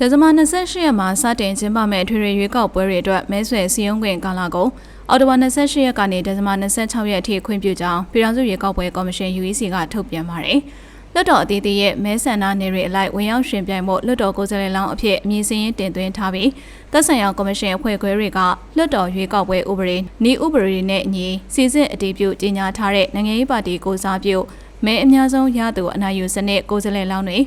ဒဇမ28ရက်မှာစတင်ကျင်းပမယ့်ထွေထွေရွေးကောက်ပွဲတွေအတွက်မဲဆွယ်စည်းရုံးခွင့်ကာလကိုအော်တိုဘာ28ရက်ကနေဒဇမ26ရက်အထိခွင့်ပြုကြောင်းပြည်ထောင်စုရွေးကောက်ပွဲကော်မရှင် UEC ကထုတ်ပြန်ပါတယ်။လွှတ်တော်အသီးသီးရဲ့မဲဆန္ဒနယ်တွေအလိုက်ဝင်ရောက်ရှင်ပြိုင်မှုလွှတ်တော်ကိုယ်စားလှယ်လောင်းအဖြစ်အမည်စရင်းတင်သွင်းထားပြီးသက်ဆိုင်ရာကော်မရှင်အဖွဲ့ခွဲတွေကလွှတ်တော်ရွေးကောက်ပွဲဥပဒေဤဥပဒေတွေနဲ့အညီစီစစ်အတည်ပြုကြေညာထားတဲ့နိုင်ငံရေးပါတီကိုစားပြုမဲအများဆုံးရသူအနိုင်ယူစနစ်ကိုယ်စားလှယ်လောင်းတွေ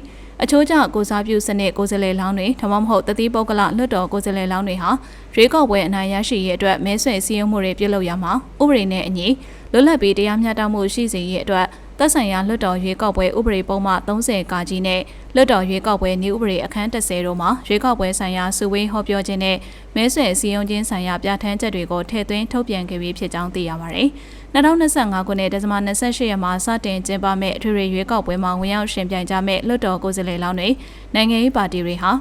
အချိုးကျကိုစားပြုစနစ်ကိုယ်စားလှယ်လောင်းတွေဒါမှမဟုတ်တတိပုဂ္ဂလလွှတ်တော်ကိုယ်စားလှယ်လောင်းတွေဟာရွေးကောက်ပွဲအနိုင်ရရှိရေးအတွက်မဲဆွယ်စည်းရုံးမှုတွေပြုလုပ်ရမှာဥပဒေနဲ့အညီလွတ်လပ်ပြီးတရားမျှတမှုရှိစေရေးအတွက် သက်ဆိုင်ရာလွှတ်တော်ရွေးကောက်ပွဲဥပဒေပုံမှ30ကာကြီးနဲ့လွှတ်တော်ရွေးကောက်ပွဲနည်းဥပဒေအခန်း30တို့မှာရွေးကောက်ပွဲဆိုင်ရာစုဝေးဟောပြောခြင်းနဲ့မဲဆွယ်စည်းရုံးခြင်းဆိုင်ရာပြဋ္ဌာန်းချက်တွေကိုထည့်သွင်းထုတ်ပြန်ခဲ့ပြီးဖြစ်ကြောင်းသိရပါတယ်။2025ခုနှစ်ဒီဇင်ဘာ28ရက်မှာစတင်ကျင်းပမယ့်အထွေထွေရွေးကောက်ပွဲမှာဝင်ရောက်ရှင်ပြိုင်ကြမယ့်လွှတ်တော်ကိုယ်စားလှယ်လောင်းတွေနိုင်ငံရေးပါတီတွေဟာ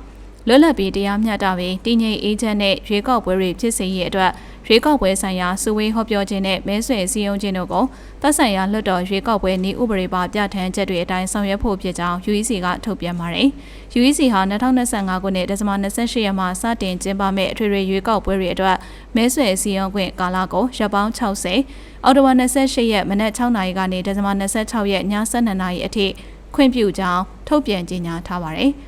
လွတ်လပ်ပြီးတရားမျှတပြီးတည်ငြိမ်အေးချမ်းတဲ့ရွေးကောက်ပွဲတွေဖြစ်စေရတဲ့အတွက်ရွေးကောက်ပွဲဆိုင်ရာစုဝေးဟောပြောခြင်းနဲ့မဲဆွယ်စည်းရုံးခြင်းတို့ကိုသက်ဆိုင်ရာလွှတ်တော်ရွေးကောက်ပွဲနည်းဥပဒေပါပြဋ္ဌာန်းချက်တွေအတိုင်းဆောင်ရွက်ဖို့ဖြစ်ကြောင်း UEC ကထုတ်ပြန်ပါတယ်။ UEC ဟာ2025ခုနှစ်ဒီဇင်ဘာ28ရက်မှာစတင်ကျင်းပမယ့်အထွေထွေရွေးကောက်ပွဲတွေအတွက်မဲဆွယ်စည်းရုံးခွင့်ကာလကိုရက်ပေါင်း60အော်တိုဘာ28ရက်မနက်6နာရီကနေဒီဇင်ဘာ26ရက်ည7:00နာရီအထိခွင့်ပြုကြောင်းထုတ်ပြန်ကြေညာထားပါတယ်။